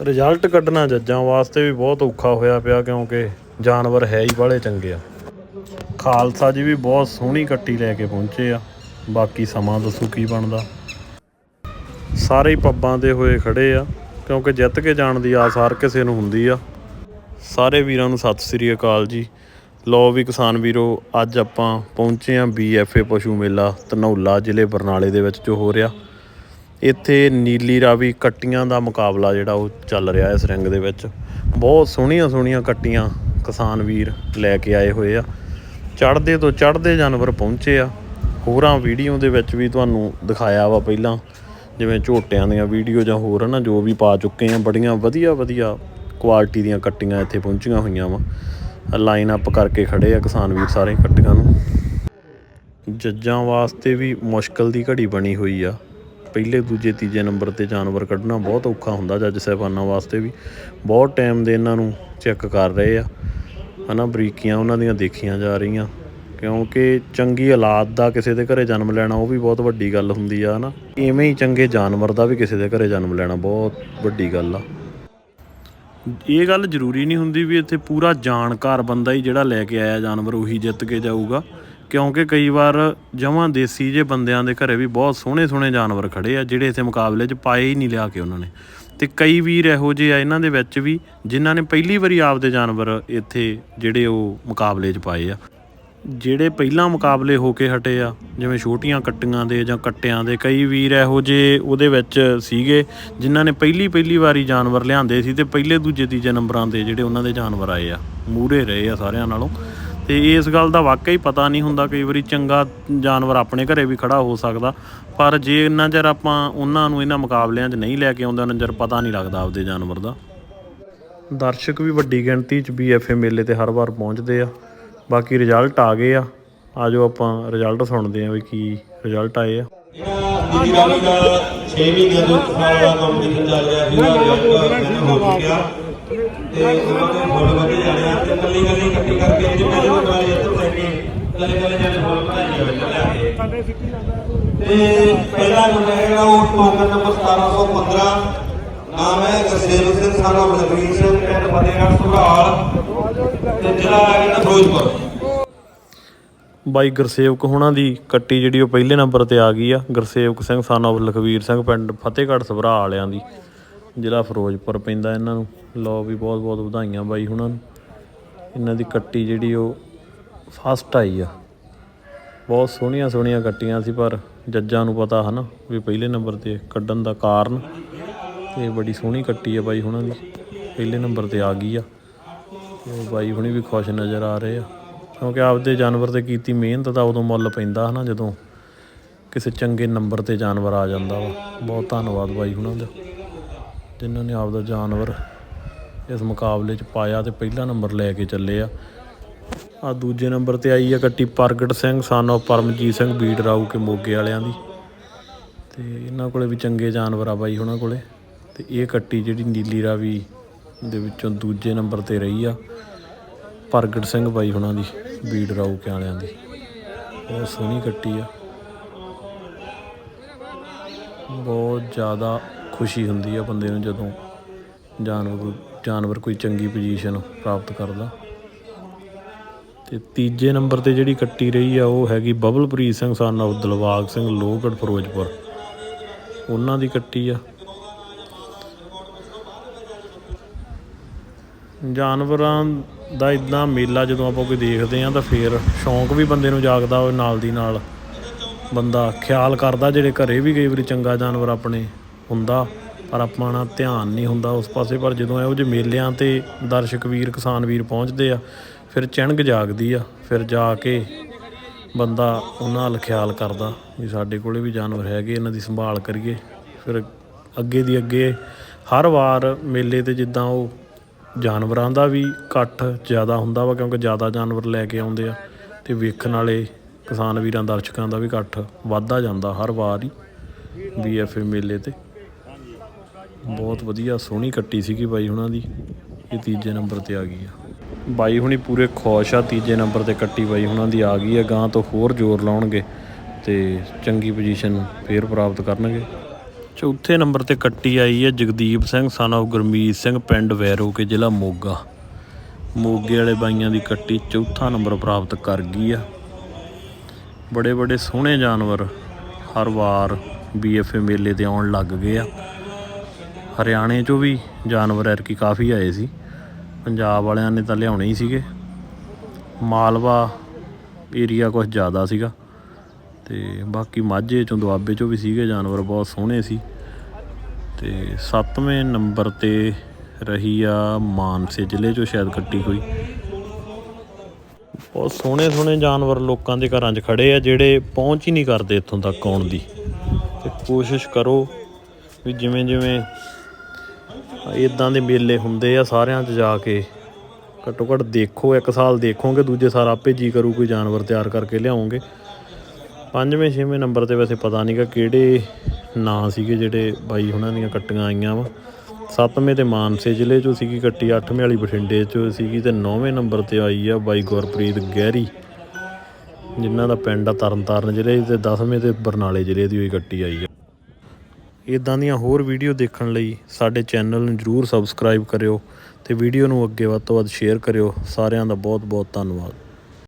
Result ਕੱਢਣਾ ਜੱਜਾਂ ਵਾਸਤੇ ਵੀ ਬਹੁਤ ਔਖਾ ਹੋਇਆ ਪਿਆ ਕਿਉਂਕਿ ਜਾਨਵਰ ਹੈ ਹੀ ਬਾਹਲੇ ਚੰਗੇ ਆ। ਖਾਲਸਾ ਜੀ ਵੀ ਬਹੁਤ ਸੋਹਣੀ ਕੱਟੀ ਲੈ ਕੇ ਪਹੁੰਚੇ ਆ। ਬਾਕੀ ਸਮਾਂ ਦੱਸੋ ਕੀ ਬਣਦਾ। ਸਾਰੇ ਹੀ ਪੱਬਾਂ ਦੇ ਹੋਏ ਖੜੇ ਆ, ਕਿਉਂਕਿ ਜਿੱਤ ਕੇ ਜਾਣ ਦੀ ਆਸ ਹਰ ਕਿਸੇ ਨੂੰ ਹੁੰਦੀ ਆ। ਸਾਰੇ ਵੀਰਾਂ ਨੂੰ ਸਤਿ ਸ੍ਰੀ ਅਕਾਲ ਜੀ। ਲੋ ਵੀ ਕਿਸਾਨ ਵੀਰੋ, ਅੱਜ ਆਪਾਂ ਪਹੁੰਚੇ ਆਂ ਬੀਐਫਏ ਪਸ਼ੂ ਮੇਲਾ, ਧਨੌਲਾ ਜ਼ਿਲ੍ਹੇ ਬਰਨਾਲੇ ਦੇ ਵਿੱਚ ਜੋ ਹੋ ਰਿਹਾ। ਇੱਥੇ ਨੀਲੀ ਰਾਵੀ ਕੱਟੀਆਂ ਦਾ ਮੁਕਾਬਲਾ ਜਿਹੜਾ ਉਹ ਚੱਲ ਰਿਹਾ ਇਸ ਰਿੰਗ ਦੇ ਵਿੱਚ। ਬਹੁਤ ਸੋਹਣੀਆਂ ਸੋਹਣੀਆਂ ਕੱਟੀਆਂ ਕਿਸਾਨ ਵੀਰ ਲੈ ਕੇ ਆਏ ਹੋਏ ਆ। ਚੜ੍ਹਦੇ ਤੋਂ ਚੜ੍ਹਦੇ ਜਾਨਵਰ ਪਹੁੰਚੇ ਆ। ਹੋਰਾਂ ਵੀਡੀਓ ਦੇ ਵਿੱਚ ਵੀ ਤੁਹਾਨੂੰ ਦਿਖਾਇਆ ਵਾ ਪਹਿਲਾਂ। ਜਿਵੇਂ ਝੋਟਿਆਂ ਦੀਆਂ ਵੀਡੀਓ ਜਾਂ ਹੋਰ ਹਨਾ ਜੋ ਵੀ ਪਾ ਚੁੱਕੇ ਆ, ਬੜੀਆਂ ਵਧੀਆ ਵਧੀਆ ਕੁਆਲਿਟੀ ਦੀਆਂ ਕੱਟੀਆਂ ਇੱਥੇ ਪਹੁੰਚੀਆਂ ਹੋਈਆਂ ਵਾ। ਲਾਈਨ ਅਪ ਕਰਕੇ ਖੜੇ ਆ ਕਿਸਾਨ ਵੀਰ ਸਾਰੇ ਕੱਟੀਆਂ ਨੂੰ। ਜੱਜਾਂ ਵਾਸਤੇ ਵੀ ਮੁਸ਼ਕਲ ਦੀ ਘੜੀ ਬਣੀ ਹੋਈ ਆ। ਪਹਿਲੇ ਦੂਜੇ ਤੀਜੇ ਨੰਬਰ ਤੇ ਜਾਨਵਰ ਕੱਢਣਾ ਬਹੁਤ ਔਖਾ ਹੁੰਦਾ ਜੱਜ ਸਾਹਿਬਾਨਾਂ ਵਾਸਤੇ ਵੀ। ਬਹੁਤ ਟਾਈਮ ਦੇ ਇਹਨਾਂ ਨੂੰ ਚੈੱਕ ਕਰ ਰਹੇ ਆ। ਹਨਾ, ਬਰੀਕੀਆਂ ਉਹਨਾਂ ਦੀਆਂ ਦੇਖੀਆਂ ਜਾ ਰਹੀਆਂ। ਕਿਉਂਕਿ ਚੰਗੀ ਔਲਾਦ ਦਾ ਕਿਸੇ ਦੇ ਘਰੇ ਜਨਮ ਲੈਣਾ ਉਹ ਵੀ ਬਹੁਤ ਵੱਡੀ ਗੱਲ ਹੁੰਦੀ ਆ, ਹਨਾ। ਇਵੇਂ ਹੀ ਚੰਗੇ ਜਾਨਵਰ ਦਾ ਵੀ ਕਿਸੇ ਦੇ ਘਰੇ ਜਨਮ ਲੈਣਾ ਬਹੁਤ ਵੱਡੀ ਗੱਲ ਆ। ਇਹ ਗੱਲ ਜ਼ਰੂਰੀ ਨਹੀਂ ਹੁੰਦੀ ਵੀ ਇੱਥੇ ਪੂਰਾ ਜਾਣਕਾਰ ਬੰਦਾ ਹੀ ਜਿਹੜਾ ਲੈ ਕੇ ਆਇਆ ਜਾਨਵਰ, ਉਹੀ ਜਿੱਤ ਕੇ ਜਾਊਗਾ। ਕਿਉਂਕਿ ਕਈ ਵਾਰ ਜਮਾਂ ਦੇਸੀ ਜੇ ਬੰਦਿਆਂ ਦੇ ਘਰੇ ਵੀ ਬਹੁਤ ਸੋਹਣੇ ਸੋਹਣੇ ਜਾਨਵਰ ਖੜੇ ਆ, ਜਿਹੜੇ ਇੱਥੇ ਮੁਕਾਬਲੇ 'ਚ ਪਾਏ ਹੀ ਨਹੀਂ ਲਿਆ ਕੇ ਉਹਨਾਂ ਨੇ। ਤੇ ਕਈ ਵੀਰ ਇਹੋ ਜਿਹੇ ਆ ਇਹਨਾਂ ਦੇ ਵਿੱਚ ਵੀ, ਜਿਨ੍ਹਾਂ ਨੇ ਪਹਿਲੀ ਵਾਰੀ ਆਪਦੇ ਜਾਨਵਰ ਇੱਥੇ ਜਿਹੜੇ ਉਹ ਮੁਕਾਬਲੇ 'ਚ ਪਾਏ ਆ। ਜਿਹੜੇ ਪਹਿਲਾਂ ਮੁਕਾਬਲੇ ਹੋ ਕੇ ਹਟੇ ਆ, ਜਿਵੇਂ ਛੋਟੀਆਂ ਕੱਟੀਆਂ ਦੇ ਜਾਂ ਕੱਟਿਆਂ ਦੇ, ਕਈ ਵੀਰ ਇਹੋ ਜਿਹੇ ਉਹਦੇ ਵਿੱਚ ਸੀਗੇ, ਜਿਨ੍ਹਾਂ ਨੇ ਪਹਿਲੀ ਪਹਿਲੀ ਵਾਰੀ ਜਾਨਵਰ ਲਿਆਂਦੇ ਸੀ ਤੇ ਪਹਿਲੇ ਦੂਜੇ ਤੀਜੇ ਨੰਬਰਾਂ ਦੇ ਜਿਹੜੇ ਉਹਨਾਂ ਦੇ ਜਾਨਵਰ ਆਏ ਆ, ਮੂਹਰੇ ਰਹੇ ਆ ਸਾਰਿਆਂ ਨਾਲੋਂ। ਤੇ ਇਸ ਗੱਲ ਦਾ ਵਾਕਈ ਪਤਾ ਨਹੀਂ ਹੁੰਦਾ, ਕਈ ਵਾਰੀ ਚੰਗਾ ਜਾਨਵਰ ਆਪਣੇ ਘਰੇ ਵੀ ਖੜਾ ਹੋ ਸਕਦਾ। ਪਰ ਜੇ ਇੰਨਾ ਚਿਰ ਆਪਾਂ ਉਹਨਾਂ ਨੂੰ ਇਹਨਾਂ ਮੁਕਾਬਲਿਆਂ 'ਚ ਨਹੀਂ ਲੈ ਕੇ ਆਉਂਦੇ, ਉਹਨਾਂ ਚਿਰ ਪਤਾ ਨਹੀਂ ਲੱਗਦਾ ਆਪਦੇ ਜਾਨਵਰ ਦਾ। ਦਰਸ਼ਕ ਵੀ ਵੱਡੀ ਗਿਣਤੀ 'ਚ ਬੀਐਫਏ ਮੇਲੇ ਤੇ ਹਰ ਵਾਰ ਪਹੁੰਚਦੇ ਆ। ਬਾਕੀ ਰਿਜ਼ਲਟ ਆ ਗਏ ਆ। ਆਜੋ ਆਪਾਂ ਰਿਜ਼ਲਟ ਸੁਣਦੇ ਆ ਵੀ ਕੀ ਰਿਜ਼ਲਟ ਆਏ ਆ। ਜਿਹੜਾ ਦਿੱਲੀ ਦਾ 6 ਮਹੀਨਿਆਂ ਦੇ ਸਾਲ ਦਾ ਕੰਪੀਟੀਸ਼ਨ ਚੱਲ ਰਿਹਾ ਸੀਗਾ ਰਿਜ਼ਲਟ ਹੋ ਚੁੱਕਿਆ। ਤੇ ਉਹਨਾਂ ਦੇ ਫੁੱਲ ਵਧੇ ਜਾਣੇ ਆ ਤੇ ਕੱਲੀ ਕੱਲੀ ਇਕੱਠੀ ਕਰਕੇ ਜਿੰਨੇ ਜਿਹਨੇ ਵਾਲੀ ਇੱਥੋਂ ਲੈ ਕੇ ਕੱਲੇ ਕੱਲੇ ਜਾਣੇ ਫੁੱਲ ਵਧਾਈ ਹੋਏ ਲੈ ਕੇ। ਤੇ ਪਹਿਲਾ ਨੰਬਰ ਹੈਗਾ ਉਹ ਟੋਕਨ ਨੰਬਰ 1715 ਨਾਮ ਹੈ ਗਰਸੇਵ ਸਿੰਘ ਸਾਨਾ ਬਲਵੀਰ ਸਿੰਘ, ਪਿੰਡ ਫਤਿਹਗੜ੍ਹ ਸੁਧਾਲ ਤੇ ਜ਼ਿਲ੍ਹਾ ਹੈਗਾ ਫਿਰੋਜ਼ਪੁਰ। ਬਾਈ ਗੁਰਸੇਵਕ ਹੁਣਾਂ ਦੀ ਕੱਟੀ ਜਿਹੜੀ ਉਹ ਪਹਿਲੇ ਨੰਬਰ ਤੇ ਆ ਗਈ ਆ, ਗੁਰਸੇਵਕ ਸਿੰਘ ਸਾਨੋ ਲਖਵੀਰ ਸਿੰਘ, ਪਿੰਡ ਫਤਿਹਗੜ੍ਹ ਸਭਰਾ ਵਾਲਿਆਂ ਦੀ। ਜ਼ਿਲ੍ਹਾ ਫਿਰੋਜ਼ਪੁਰ ਪੈਂਦਾ ਇਹਨਾਂ ਨੂੰ। ਲੋ ਵੀ ਬਹੁਤ ਬਹੁਤ ਵਧਾਈਆਂ ਬਾਈ ਹੁਣਾਂ ਨੂੰ। ਇਹਨਾਂ ਦੀ ਕੱਟੀ ਜਿਹੜੀ ਉਹ ਫਸਟ ਆਈ ਆ। ਬਹੁਤ ਸੋਹਣੀਆਂ ਸੋਹਣੀਆਂ ਕੱਟੀਆਂ ਸੀ, ਪਰ ਜੱਜਾਂ ਨੂੰ ਪਤਾ ਹਨਾ ਵੀ ਪਹਿਲੇ ਨੰਬਰ ਤੇ ਕੱਢਣ ਦਾ ਕਾਰਨ। ਤੇ ਬੜੀ ਸੋਹਣੀ ਕੱਟੀ ਆ ਬਾਈ ਹੁਣਾਂ ਦੀ। ਪਹਿਲੇ ਨੰਬਰ ਤੇ ਆ ਗਈ ਆ। ਤੇ ਬਾਈ ਹੁਣੀ ਵੀ ਖੁਸ਼ ਨਜ਼ਰ ਆ ਰਹੇ ਆ। ਕਿਉਂਕਿ ਆਪਦੇ ਜਾਨਵਰ ਤੇ ਕੀਤੀ ਮਿਹਨਤ ਦਾ ਉਦੋਂ ਮੁੱਲ ਪੈਂਦਾ ਹਨਾ, ਜਦੋਂ ਕਿਸੇ ਚੰਗੇ ਨੰਬਰ ਤੇ ਜਾਨਵਰ ਆ ਜਾਂਦਾ ਵਾ। ਬਹੁਤ ਧੰਨਵਾਦ ਬਾਈ ਹੁਣਾਂ ਦਾ। ਜਿਨ੍ਹਾਂ ਨੇ ਆਪਦਾ ਜਾਨਵਰ ਇਸ ਮੁਕਾਬਲੇ 'ਚ ਪਾਇਆ ਅਤੇ ਪਹਿਲਾ ਨੰਬਰ ਲੈ ਕੇ ਚੱਲੇ ਆ। ਆ ਦੂਜੇ ਨੰਬਰ ਤੇ ਆਈ ਆ ਕੱਟੀ ਪ੍ਰਗਟ ਸਿੰਘ ਸਨ ਸਾਨੋ ਪਰਮਜੀਤ ਸਿੰਘ ਬੀੜ ਰਾਊ ਕੇ ਮੋਗੇ ਵਾਲਿਆਂ ਦੀ। ਤੇ ਇਹਨਾਂ ਕੋਲੇ ਵੀ ਚੰਗੇ ਜਾਨਵਰ ਆ ਬਾਈ ਉਹਨਾਂ ਕੋਲੇ। ਤੇ ਇਹ ਕੱਟੀ ਜਿਹੜੀ ਨੀਲੀ ਰਾਵੀ ਦੇ ਵਿੱਚੋਂ ਦੂਜੇ ਨੰਬਰ ਤੇ ਰਹੀ ਆ ਪ੍ਰਗਟ ਸਿੰਘ ਬਾਈ ਉਹਨਾਂ ਦੀ ਬੀੜ ਰਾਊ ਕੇ ਵਾਲਿਆਂ ਦੀ। ਬਹੁਤ ਸੋਹਣੀ ਕੱਟੀ ਆ। ਬਹੁਤ ਜ਼ਿਆਦਾ ਖੁਸ਼ੀ ਹੁੰਦੀ ਆ ਬੰਦੇ ਨੂੰ ਜਦੋਂ ਜਾਨਵਰ ਜਾਨਵਰ ਕੋਈ ਚੰਗੀ ਪੋਜੀਸ਼ਨ ਪ੍ਰਾਪਤ ਕਰਦਾ। ਤੇ ਤੀਜੇ ਨੰਬਰ ਤੇ ਜਿਹੜੀ ਕੱਟੀ ਰਹੀ ਆ ਉਹ ਹੈਗੀ ਬਬਲਪ੍ਰੀਤ ਸਿੰਘ ਸਨ of ਦਿਲਵਾਗ ਸਿੰਘ, ਲੋਹਗੜ੍ਹ, ਫਿਰੋਜ਼ਪੁਰ। ਉਹਨਾਂ ਦੀ ਕੱਟੀ ਆ। ਜਾਨਵਰਾਂ ਦਾ ਇਦਾਂ ਮੇਲਾ ਜਦੋਂ ਆਪਾਂ ਕੋਈ ਦੇਖਦੇ ਆ ਤਾਂ ਫੇਰ ਸ਼ੌਂਕ ਵੀ ਬੰਦੇ ਨੂੰ ਜਾਗਦਾ ਉਹ ਨਾਲ ਦੀ ਨਾਲ। ਬੰਦਾ ਖਿਆਲ ਕਰਦਾ ਜਿਹੜੇ ਘਰੇ ਵੀ ਕਈ ਵਾਰੀ ਚੰਗਾ ਜਾਨਵਰ ਆਪਣੇ ਹੁੰਦਾ, ਪਰ ਆਪਣਾ ਧਿਆਨ ਨਹੀਂ ਹੁੰਦਾ ਉਸ ਪਾਸੇ। ਪਰ ਜਦੋਂ ਇਹੋ ਜਿਹੇ ਮੇਲਿਆਂ ਤੇ ਦਰਸ਼ਕ ਵੀਰ, ਕਿਸਾਨ ਵੀਰ ਪਹੁੰਚਦੇ ਆ, ਫਿਰ ਚਿਣਗ ਜਾਗਦੀ ਆ, ਫਿਰ ਜਾ ਕੇ ਬੰਦਾ ਉਹਨਾਂ ਵੱਲ ਖਿਆਲ ਕਰਦਾ ਵੀ ਸਾਡੇ ਕੋਲੇ ਵੀ ਜਾਨਵਰ ਹੈਗੇ, ਇਹਨਾਂ ਦੀ ਸੰਭਾਲ ਕਰੀਏ। ਫਿਰ ਅੱਗੇ ਦੀ ਅੱਗੇ ਹਰ ਵਾਰ ਮੇਲੇ ਤੇ ਜਿੱਦਾਂ ਉਹ ਜਾਨਵਰਾਂ ਦਾ ਵੀ ਇਕੱਠ ਜ਼ਿਆਦਾ ਹੁੰਦਾ ਵਾ, ਕਿਉਂਕਿ ਜ਼ਿਆਦਾ ਜਾਨਵਰ ਲੈ ਕੇ ਆਉਂਦੇ ਆ ਤੇ ਵੇਖਣ ਵਾਲੇ ਕਿਸਾਨ ਵੀਰਾਂ, ਦਰਸ਼ਕਾਂ ਦਾ ਵੀ ਇਕੱਠ ਵੱਧਦਾ ਜਾਂਦਾ ਹਰ ਵਾਰ ਹੀ ਬੀਐਫਏ ਮੇਲੇ ਤੇ। ਬਹੁਤ ਵਧੀਆ, ਸੋਹਣੀ ਕੱਟੀ ਸੀਗੀ ਬਾਈ ਹੁਣਾਂ ਦੀ। ਇਹ ਤੀਜੇ ਨੰਬਰ ਤੇ ਆ ਗਈ ਆ। ਬਾਈ ਹੁਣੀ ਪੂਰੇ ਖੁਸ਼ ਆ, ਤੀਜੇ ਨੰਬਰ ਤੇ ਕੱਟੀ ਬਾਈ ਹੁਣਾਂ ਦੀ ਆ ਗਈ ਆ ਗਾਂ ਤੋਂ ਹੋਰ ਜ਼ੋਰ ਲਾਉਣਗੇ ਤੇ ਚੰਗੀ ਪੋਜੀਸ਼ਨ ਫੇਰ ਪ੍ਰਾਪਤ ਕਰਨਗੇ। ਚੌਥੇ ਨੰਬਰ ਤੇ ਕੱਟੀ ਆਈ ਹੈ ਜਗਦੀਪ ਸਿੰਘ ਸਨ of ਗੁਰਮੀਤ ਸਿੰਘ, ਪਿੰਡ ਵੈਰੋ ਕੇ ਜ਼ਿਲ੍ਹਾ ਮੋਗਾ। ਮੋਗੇ ਵਾਲੇ ਬਾਈਆਂ ਦੀ ਕੱਟੀ ਚੌਥਾ ਨੰਬਰ ਪ੍ਰਾਪਤ ਕਰ ਗਈ ਆ। ਬੜੇ ਬੜੇ ਸੋਹਣੇ ਜਾਨਵਰ ਹਰ ਵਾਰ ਬੀਐਫਏ ਮੇਲੇ ਤੇ ਆਉਣ ਲੱਗ ਗਏ ਆ। ਹਰਿਆਣੇ ਚੋਂ ਵੀ ਜਾਨਵਰ ਐਰਕੀ ਕਾਫੀ ਆਏ ਸੀ। ਪੰਜਾਬ ਵਾਲਿਆਂ ਨੇ ਤਾਂ ਲਿਆਉਣੇ ਹੀ ਸੀਗੇ। ਮਾਲਵਾ ਏਰੀਆ ਕੁਝ ਜ਼ਿਆਦਾ ਸੀਗਾ। ਤੇ ਬਾਕੀ ਮਾਝੇ ਚੋਂ ਦੁਆਬੇ ਚੋਂ ਵੀ ਸੀਗੇ ਜਾਨਵਰ ਬਹੁਤ ਸੋਹਣੇ ਸੀ। ਤੇ 7ਵੇਂ ਨੰਬਰ ਤੇ ਰਹੀ ਆ ਮਾਨਸੇ ਜ਼ਿਲ੍ਹੇ ਚੋਂ ਸ਼ਾਇਦ ਕੱਟੀ ਹੋਈ। ਬਹੁਤ ਸੋਹਣੇ ਸੋਹਣੇ ਜਾਨਵਰ ਲੋਕਾਂ ਦੇ ਘਰਾਂ 'ਚ ਖੜੇ ਆ, ਜਿਹੜੇ ਪਹੁੰਚ ਹੀ ਨਹੀਂ ਕਰਦੇ ਇੱਥੋਂ ਤੱਕ ਆਉਣ ਦੀ। ਤੇ ਕੋਸ਼ਿਸ਼ ਕਰੋ ਵੀ ਜਿਵੇਂ ਜਿਵੇਂ ਇਦਾਂ ਦੇ ਮੇਲੇ ਹੁੰਦੇ ਆ ਸਾਰਿਆਂ 'ਚ ਜਾ ਕੇ। ਘੱਟੋ ਘੱਟ ਦੇਖੋ, ਇੱਕ ਸਾਲ ਦੇਖੋਗੇ, ਦੂਜੇ ਸਾਲ ਆਪੇ ਜੀ ਕਰੂ ਕੋਈ ਜਾਨਵਰ ਤਿਆਰ ਕਰਕੇ ਲਿਆਉਂਗੇ। ਪੰਜਵੇਂ, ਛੇਵੇਂ ਨੰਬਰ ਤੇ ਵੈਸੇ ਪਤਾ ਨਹੀਂਗਾ ਕਿਹੜੇ ਨਾਂ ਸੀਗੇ ਜਿਹੜੇ ਬਾਈ ਉਹਨਾਂ ਦੀਆਂ ਕੱਟੀਆਂ ਆਈਆਂ ਵਾ। ਸੱਤਵੇਂ ਤੇ ਮਾਨਸੇ ਜ਼ਿਲ੍ਹੇ ਚੋਂ ਸੀਗੀ ਕੱਟੀ, ਅੱਠਵੇਂ ਵਾਲੀ ਬਠਿੰਡੇ ਚੋਂ ਸੀਗੀ ਤੇ ਨੌਵੇਂ ਨੰਬਰ ਤੇ ਆਈ ਆ ਬਾਈ ਗੁਰਪ੍ਰੀਤ ਗਹਿਰੀ, ਜਿਨ੍ਹਾਂ ਦਾ ਪਿੰਡ ਆ ਤਰਨਤਾਰਨ ਜ਼ਿਲ੍ਹੇ 'ਚ ਤੇ 10ਵੇਂ ਤੇ ਬਰਨਾਲੇ ਜ਼ਿਲ੍ਹੇ ਦੀ ਹੋਈ ਕੱਟੀ ਆਈ ਆ। ਇਦਾਂ ਦੀਆਂ ਹੋਰ ਵੀਡੀਓ ਦੇਖਣ ਲਈ ਸਾਡੇ ਚੈਨਲ ਨੂੰ ਜਰੂਰ ਸਬਸਕ੍ਰਾਈਬ ਕਰਿਓ ਤੇ ਵੀਡੀਓ ਨੂੰ ਅੱਗੇ ਵੱਧ ਤੋਂ ਵੱਧ ਸ਼ੇਅਰ ਕਰਿਓ। ਸਾਰਿਆਂ ਦਾ ਬਹੁਤ ਬਹੁਤ ਧੰਨਵਾਦ।